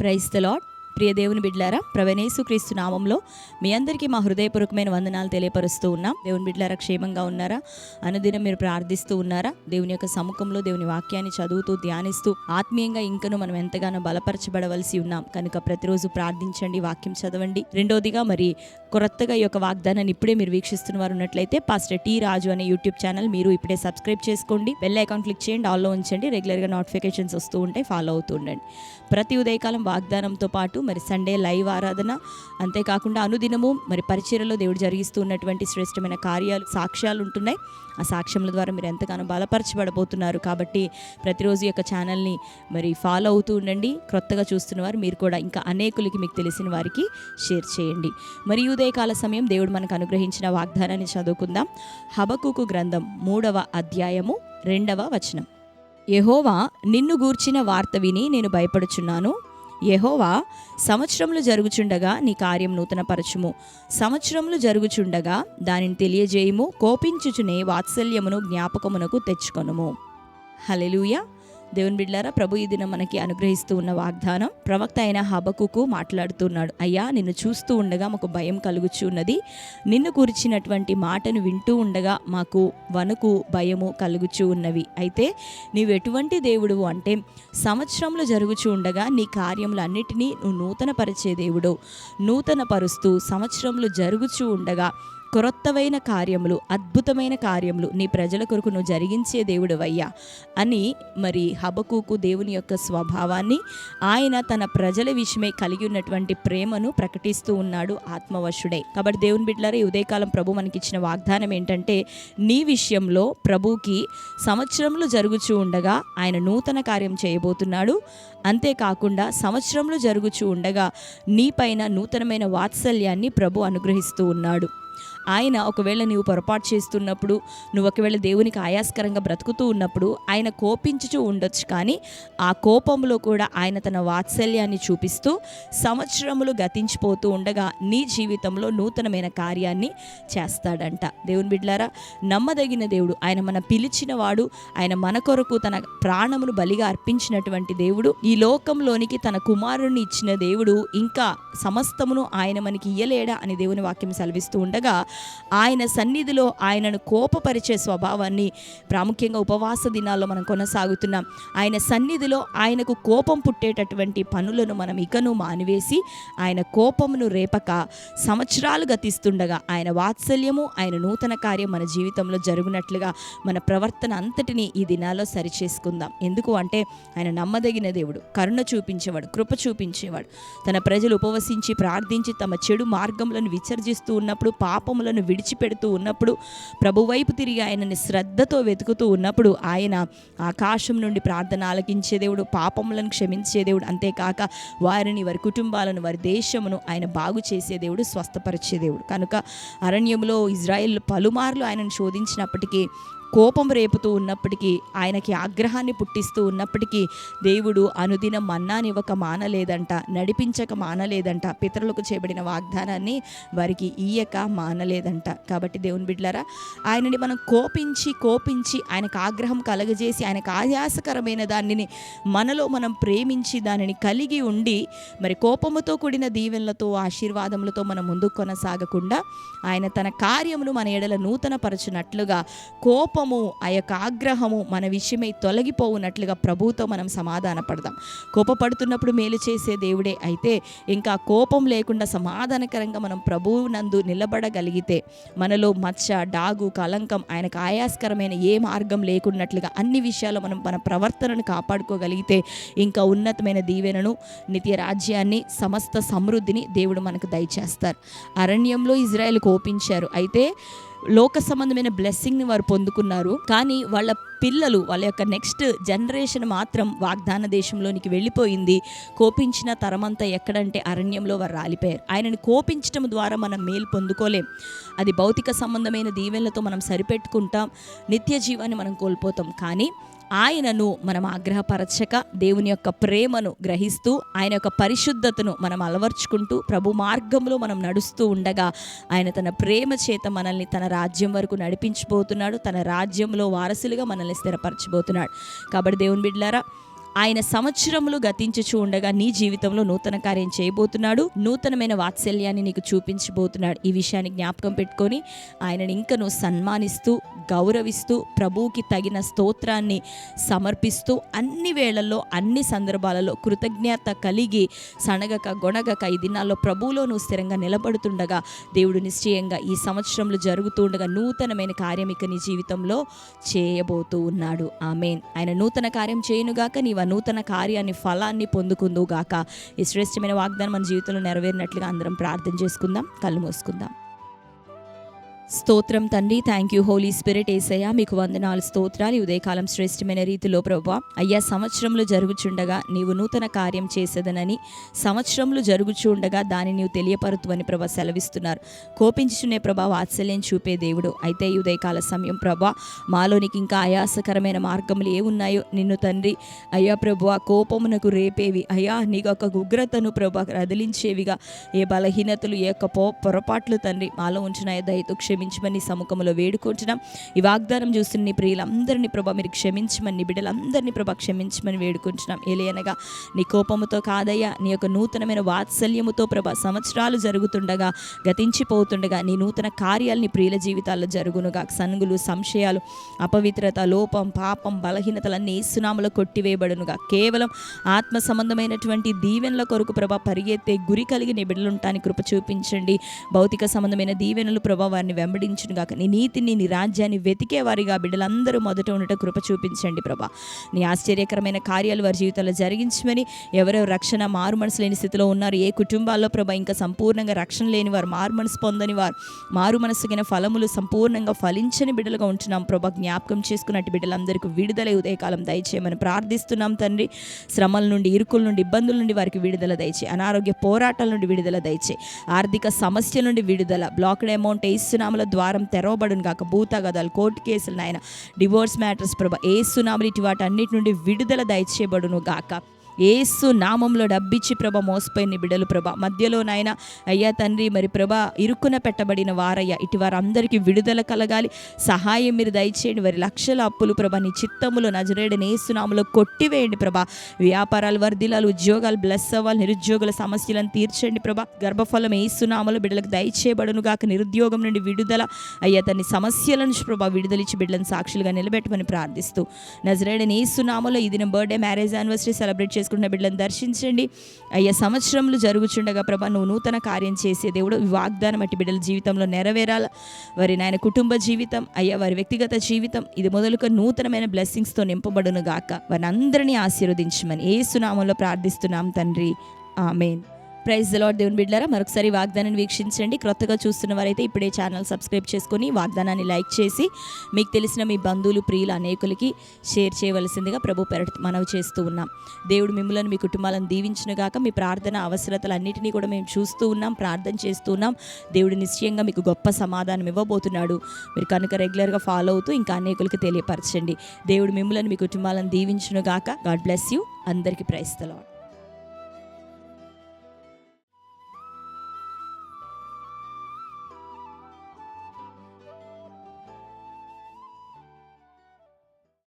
Price the lord ప్రియ దేవుని బిడ్లారా ప్రవణేశుక్రీస్తు నామంలో మీ అందరికీ మా హృదయపూర్వకమైన వందనాలు తెలియపరుస్తూ ఉన్నాం. దేవుని బిడ్లారా క్షేమంగా ఉన్నారా? అనుదినం మీరు ప్రార్థిస్తూ ఉన్నారా? దేవుని యొక్క సముఖంలో దేవుని వాక్యాన్ని చదువుతూ ధ్యానిస్తూ ఆత్మీయంగా ఇంకను మనం ఎంతగానో బలపరచబడవలసి ఉన్నాం. కనుక ప్రతిరోజు ప్రార్థించండి వాక్యం చదవండి. రెండోదిగా మరి కొత్తగా ఈ యొక్క వాగ్దానాన్ని ఇప్పుడే మీరు వీక్షిస్తున్న వారు ఉన్నట్లయితే పాస్టర్ టీ రాజు అనే యూట్యూబ్ ఛానల్ మీరు ఇప్పుడే సబ్స్క్రైబ్ చేసుకోండి. బెల్ ఐకాన్ క్లిక్ చేయండి ఆల్లో ఉంచండి. రెగ్యులర్గా నోటిఫికేషన్స్ వస్తూ ఉంటాయి ఫాలో అవుతూ ఉండండి. ప్రతి ఉదయకాలం వాగ్దానంతో పాటు మరి సండే లైవ్ ఆరాధన. అంతేకాకుండా అనుదినము మరి పరిచయలో దేవుడు జరిగిస్తూ ఉన్నటువంటి శ్రేష్టమైన కార్యాలు సాక్ష్యాలు ఉంటున్నాయి. ఆ సాక్ష్యముల ద్వారా మీరు ఎంతగానో బలపరచబడబోతున్నారు కాబట్టి ప్రతిరోజు యొక్క ఛానల్ని మరి ఫాలో అవుతూ ఉండండి. క్రొత్తగా చూస్తున్న వారు మీరు కూడా ఇంకా అనేకులకి మీకు తెలిసిన వారికి షేర్ చేయండి. మరి ఉదయకాల సమయం దేవుడు మనకు అనుగ్రహించిన వాగ్దానాన్ని చదువుకుందాం. హబకుకు గ్రంథం మూడవ అధ్యాయము రెండవ వచనం. యహోవా నిన్ను గూర్చిన వార్త విని నేను భయపడుచున్నాను. యహోవా సంవత్సరములు జరుగుచుండగా నీ కార్యం నూతనపరచుము. సంవత్సరములు జరుగుచుండగా దానిని తెలియజేయము కోపించుచునే వాత్సల్యమును జ్ఞాపకమునకు తెచ్చుకొనుము. హలెలుయా దేవుని బిడ్డారా ప్రభు ఈ దినం మనకి అనుగ్రహిస్తూ ఉన్న వాగ్దానం ప్రవక్త అయిన హబకుకు మాట్లాడుతున్నాడు. అయ్యా నిన్ను చూస్తూ ఉండగా మాకు భయం కలుగుచున్నది. నిన్ను కూర్చినటువంటి మాటను వింటూ ఉండగా మాకు వణుకు భయము కలుగుచూ ఉన్నవి. అయితే నీవు ఎటువంటి దేవుడు అంటే సంవత్సరంలో జరుగుచూ ఉండగా నీ కార్యములు అన్నిటినీ నువ్వు నూతనపరిచే దేవుడు నూతన పరుస్తూ సంవత్సరంలో జరుగుచూ ఉండగా క్రొత్తవైన కార్యములు అద్భుతమైన కార్యములు నీ ప్రజల కొరకు నువ్వు జరిగించే దేవుడు అయ్యా అని మరి హబకుకు దేవుని యొక్క స్వభావాన్ని ఆయన తన ప్రజల విషయమే కలిగి ఉన్నటువంటి ప్రేమను ప్రకటిస్తూ ఉన్నాడు ఆత్మవశుడే. కాబట్టి దేవుని బిడ్డలారా ఈ ఉదయకాలం ప్రభు మనకిచ్చిన వాగ్దానం ఏంటంటే నీ విషయంలో ప్రభుకి సంవత్సరంలో జరుగుచూ ఉండగా ఆయన నూతన కార్యం చేయబోతున్నాడు. అంతేకాకుండా సంవత్సరంలో జరుగుచూ ఉండగా నీపైన నూతనమైన వాత్సల్యాన్ని ప్రభు అనుగ్రహిస్తూ ఉన్నాడు. ఆయన ఒకవేళ నీవు పొరపాటు చేస్తున్నప్పుడు నువ్వు ఒకవేళ దేవునికి ఆయాస్కరంగా బ్రతుకుతూ ఉన్నప్పుడు ఆయన కోపించుచూ ఉండొచ్చు కానీ ఆ కోపంలో కూడా ఆయన తన వాత్సల్యాన్ని చూపిస్తూ సంవత్సరములు గతించిపోతూ ఉండగా నీ జీవితంలో నూతనమైన కార్యాన్ని చేస్తాడంట. దేవుని బిడ్లారా నమ్మదగిన దేవుడు ఆయన మన పిలిచిన వాడు ఆయన మన కొరకు తన ప్రాణమును బలిగా అర్పించినటువంటి దేవుడు ఈ లోకంలోనికి తన కుమారుని ఇచ్చిన దేవుడు ఇంకా సమస్తమును ఆయన మనకి ఇయ్యలేడా అని దేవుని వాక్యం సెలవిస్తూ ఉండగా ఆయన సన్నిధిలో ఆయనను కోపపరిచే స్వభావాన్ని ప్రాముఖ్యంగా ఉపవాస దినాల్లో మనం కొనసాగుతున్నాం. ఆయన సన్నిధిలో ఆయనకు కోపం పుట్టేటటువంటి పనులను మనం ఇకను మానివేసి ఆయన కోపమును రేపక సంవత్సరాలు గతిస్తుండగా ఆయన వాత్సల్యము ఆయన నూతన కార్యం మన జీవితంలో జరుగునట్లుగా మన ప్రవర్తన అంతటిని ఈ దినాల్లో సరిచేసుకుందాం. ఎందుకు అంటే ఆయన నమ్మదగిన దేవుడు కరుణ చూపించేవాడు కృప చూపించేవాడు. తన ప్రజలు ఉపవసించి ప్రార్థించి తమ చెడు మార్గములను విసర్జిస్తూ ఉన్నప్పుడు పాపములను విడిచిపెడుతూ ఉన్నప్పుడు ప్రభు వైపు తిరిగి ఆయనని శ్రద్ధతో వెతుకుతూ ఉన్నప్పుడు ఆయన ఆకాశం నుండి ప్రార్థన ఆలకించే దేవుడు పాపములను క్షమించే దేవుడు అంతేకాక వారిని వారి కుటుంబాలను వారి దేశమును ఆయన బాగు చేసే దేవుడు స్వస్థపరిచే దేవుడు. కనుక అరణ్యంలో ఇజ్రాయెల్ పలుమార్లు ఆయనను శోధించినప్పటికీ కోపం రేపుతూ ఉన్నప్పటికీ ఆయనకి ఆగ్రహాన్ని పుట్టిస్తూ ఉన్నప్పటికీ దేవుడు అనుదిన మన్నానివ్వక మానలేదంట నడిపించక మానలేదంట పితరులకు చేయబడిన వాగ్దానాన్ని వారికి ఈయక మానలేదంట. కాబట్టి దేవుని బిడ్లరా ఆయనని మనం కోపించి కోపించి ఆయనకు ఆగ్రహం కలగజేసి ఆయనకు ఆయాసకరమైన దానిని మనలో మనం ప్రేమించి దానిని కలిగి ఉండి మరి కోపముతో కూడిన దీవెనలతో ఆశీర్వాదములతో మనం ముందుకు కొనసాగకుండా ఆయన తన కార్యమును మన ఎడల నూతనపరచునట్లుగా కోపము ఆ యొక్క ఆగ్రహము మన విషయమై తొలగిపోవునట్లుగా ప్రభువుతో మనం సమాధాన పడదాం కోపపడుతున్నప్పుడు మేలు చేసే దేవుడే అయితే ఇంకా కోపం లేకుండా సమాధానకరంగా మనం ప్రభువు నందు నిలబడగలిగితే మనలో మచ్చ డాగు కలంకం ఆయనకు ఆయాస్కరమైన ఏ మార్గం లేకున్నట్లుగా అన్ని విషయాల్లో మనం మన ప్రవర్తనను కాపాడుకోగలిగితే ఇంకా ఉన్నతమైన దీవెనను నిత్య రాజ్యాన్ని సమస్త సమృద్ధిని దేవుడు మనకు దయచేస్తారు. అరణ్యంలో ఇజ్రాయెల్ కోపించారు. అయితే లోక సంబంధమైన బ్లెస్సింగ్ని వారు పొందుకున్నారు. కానీ వాళ్ళ పిల్లలు వాళ్ళ యొక్క నెక్స్ట్ జనరేషన్ మాత్రం వాగ్దాన దేశంలోనికి వెళ్ళిపోయింది. కోపించిన తరమంతా ఎక్కడంటే అరణ్యంలో వారు రాలిపోయారు. ఆయనని కోపించడం ద్వారా మనం మేలు పొందుకోలేం. అది భౌతిక సంబంధమైన దీవెనలతో మనం సరిపెట్టుకుంటాం. నిత్య జీవాన్ని మనం కోల్పోతాం. కానీ ఆయనను మనం ఆగ్రహపరచక దేవుని యొక్క ప్రేమను గ్రహిస్తూ ఆయన యొక్క పరిశుద్ధతను మనం అలవర్చుకుంటూ ప్రభు మార్గంలో మనం నడుస్తూ ఉండగా ఆయన తన ప్రేమ చేత మనల్ని తన రాజ్యం వరకు నడిపించబోతున్నాడు తన రాజ్యంలో వారసులుగా మనల్ని స్థిరపరచబోతున్నాడు. కాబట్టి దేవుని బిడ్లారా ఆయన సంవత్సరములు గతించుచు ఉండగా నీ జీవితంలో నూతన కార్యం చేయబోతున్నాడు. నూతనమైన వాత్సల్యాన్ని నీకు చూపించబోతున్నాడు. ఈ విషయాన్ని జ్ఞాపకం పెట్టుకొని ఆయనని ఇంకా నువ్వు సన్మానిస్తూ గౌరవిస్తూ ప్రభువుకి తగిన స్తోత్రాన్ని సమర్పిస్తూ అన్ని వేళల్లో అన్ని సందర్భాలలో కృతజ్ఞత కలిగి సనగక గొనగక ఈ దినాల్లో ప్రభువులో నువ్వు స్థిరంగా నిలబడుతుండగా దేవుడు నిశ్చయంగా ఈ సంవత్సరంలో జరుగుతూ ఉండగా నూతనమైన కార్యం ఇక నీ జీవితంలో చేయబోతూ ఉన్నాడు. ఆమెన్. ఆయన నూతన కార్యం చేయనుగాక నీ ఆ నూతన కార్యాన్ని ఫలాన్ని పొందుకుందుగాక ఈ శ్రేష్టమైన వాగ్దానం మన జీవితంలో నెరవేరినట్లుగా అందరం ప్రార్థన చేసుకుందాం కళ్ళు మూసుకుందాం. స్తోత్రం తండ్రి. Thank you holy spirit Yesayya మీకు వందనాలు స్తోత్రాలు. ఉదయకాలం శ్రేష్టమైన రీతిలో ప్రభా అయ్యా సంవత్సరంలో జరుగుచుండగా నీవు నూతన కార్యం చేసేదనని సంవత్సరంలో జరుగుచుండగా దాన్ని నీవు తెలియపరుతువని ప్రభా సెలవిస్తున్నారు. కోపించుచునే ప్రభా వాత్సల్యం చూపే దేవుడు. అయితే ఈ ఉదయకాల సమయం ప్రభా మాలోనికి ఇంకా ఆయాసకరమైన మార్గములు ఏ ఉన్నాయో నిన్ను తండ్రి అయ్యా ప్రభు కోపమునకు రేపేవి. అయ్యా నీ యొక్క ఉగ్రతను ప్రభా రదిలించేవిగా ఏ బలహీనతలు ఏ యొక్క పొరపాట్లు తండ్రి మాలో ఉంచిన దయతో క్షమించమని సముఖంలో వేడుకుంటున్నాం. ఈ వాగ్దానం చూస్తున్న నీ ప్రియులందరినీ ప్రభా మీరు క్షమించమని నీ బిడ్డలందరినీ ప్రభా క్షమించమని వేడుకుంటున్నాం. ఏలయనగా నీ కోపముతో కాదయ్యా నీ యొక్క నూతనమైన వాత్సల్యముతో ప్రభా సంవత్సరాలు జరుగుతుండగా గతించిపోతుండగా నీ నూతన కార్యాలు నీ ప్రియుల జీవితాల్లో జరుగునుగా సంగులు సంశయాలు అపవిత్రత లోపం పాపం బలహీనతలన్నీ సునాములో కొట్టివేయబడునుగా కేవలం ఆత్మ సంబంధమైనటువంటి దీవెనల కొరకు ప్రభా పరిగెత్తే గురి కలిగి నీ బిడ్డలుంటానికి కృప చూపించండి. భౌతిక సంబంధమైన దీవెనలు ప్రభా వారిని వెంబడించును గాక. నీ నీతిని నీ రాజ్యాన్ని వెతికేవారిగా బిడ్డలందరూ మొదట ఉండట కృప చూపించండి ప్రభా. నీ ఆశ్చర్యకరమైన కార్యాలు వారి జీవితంలో జరిగించమని ఎవరెవరు రక్షణ మారు మనసు లేని స్థితిలో ఉన్నారు ఏ కుటుంబాల్లో ప్రభా ఇంకా సంపూర్ణంగా రక్షణ లేని వారు మారు మనసు పొందని వారు మారు మనసుగిన ఫలములు సంపూర్ణంగా ఫలించని బిడ్డలుగా ఉంటున్నాం ప్రభా. జ్ఞాపకం చేసుకున్నట్టు బిడ్డలందరికీ విడుదల ఉదయకాలం దయచేయమని ప్రార్థిస్తున్నాం తండ్రి. శ్రమల నుండి ఇరుకుల నుండి ఇబ్బందుల నుండి వారికి విడుదల దయచే అనారోగ్య పోరాటాల నుండి విడుదల దయచే ఆర్థిక సమస్యల నుండి విడుదల. బ్లాక్డ్ అమౌంట్ ఏసునామల ద్వారం తెరవబడును గాక. భూతగదాలు కోర్టు కేసులు నాయన డివోర్స్ మ్యాటర్స్ ప్రభ ఏ సునామలు ఇటు వాటి అన్నిటి నుండి విడుదల దయచేయబడును గాక. ఏసు నామంలో డబ్బిచ్చి ప్రభ మోసపోయిన బిడలు ప్రభ. మధ్యలో నాయన అయ్యా తండ్రి మరి ప్రభ ఇరుక్కున పెట్టబడిన వారయ్య. ఇటు వారందరికీ విడుదల కలగాలి. సహాయం మీరు దయచేయండి. వారి లక్షల అప్పులు ప్రభ నీ చిత్తములో నజరేడని ఏసునామలో కొట్టివేయండి ప్రభ. వ్యాపారాలు వర్ధిలాలు ఉద్యోగాలు బ్లెస్ అవ్వాలి. నిరుద్యోగుల సమస్యలను తీర్చండి ప్రభ. గర్భఫలం ఏసునామలో బిడ్డలకు దయచేయబడును గాక. నిరుద్యోగం నుండి విడుదల అయ్యా తన్ని సమస్యల నుంచి ప్రభా విడుదలిచ్చి బిడ్డలను సాక్షులుగా నిలబెట్టమని ప్రార్థిస్తూ. నజరేడని ఏసునామలో ఇది బర్త్డే మ్యారేజ్ యానివర్సరీ సెలబ్రేట్ చేసుకున్న బిడ్డలను దర్శించండి. అయ్యా సంవత్సరములు జరుగుచుండగా ప్రభా నువ్వు నూతన కార్యం చేసే దేవుడు వాగ్దానం అట్టి బిడ్డల జీవితంలో నెరవేరాల. వారి నాయన కుటుంబ జీవితం అయ్యా వారి వ్యక్తిగత జీవితం ఇది మొదలుక నూతనమైన బ్లెస్సింగ్స్తో నింపబడును గాక వారిని అందరినీ ఆశీర్వదించమని ఏ సునామంలో ప్రార్థిస్తున్నాం తండ్రి. ఆమెన్. ప్రైజ్ లాడ్ దేవుని బిడ్డారా. మరొకసారి వాగ్దానాన్ని వీక్షించండి. క్రొత్తగా చూస్తున్న వారైతే ఇప్పుడే ఛానల్ సబ్స్క్రైబ్ చేసుకొని వాగ్దానాన్ని లైక్ చేసి మీకు తెలిసిన మీ బంధువులు ప్రియులు అనేకులకి షేర్ చేయవలసిందిగా ప్రభు పెరట మనవి చేస్తూ ఉన్నాం. దేవుడు మిమ్మల్ని మీ కుటుంబాలను దీవించిన గాక. మీ ప్రార్థన అవసరతలన్నింటినీ కూడా మేము చూస్తూ ఉన్నాం ప్రార్థన చేస్తూ ఉన్నాం. దేవుడు నిశ్చయంగా మీకు గొప్ప సమాధానం ఇవ్వబోతున్నాడు. మీరు కనుక రెగ్యులర్గా ఫాలో అవుతూ ఇంకా అనేకులకి తెలియపరచండి. దేవుడు మిమ్మల్ని మీ కుటుంబాలను దీవించునుగాక గాడ్ బ్లెస్ యూ. అందరికీ ప్రైస్తలాడు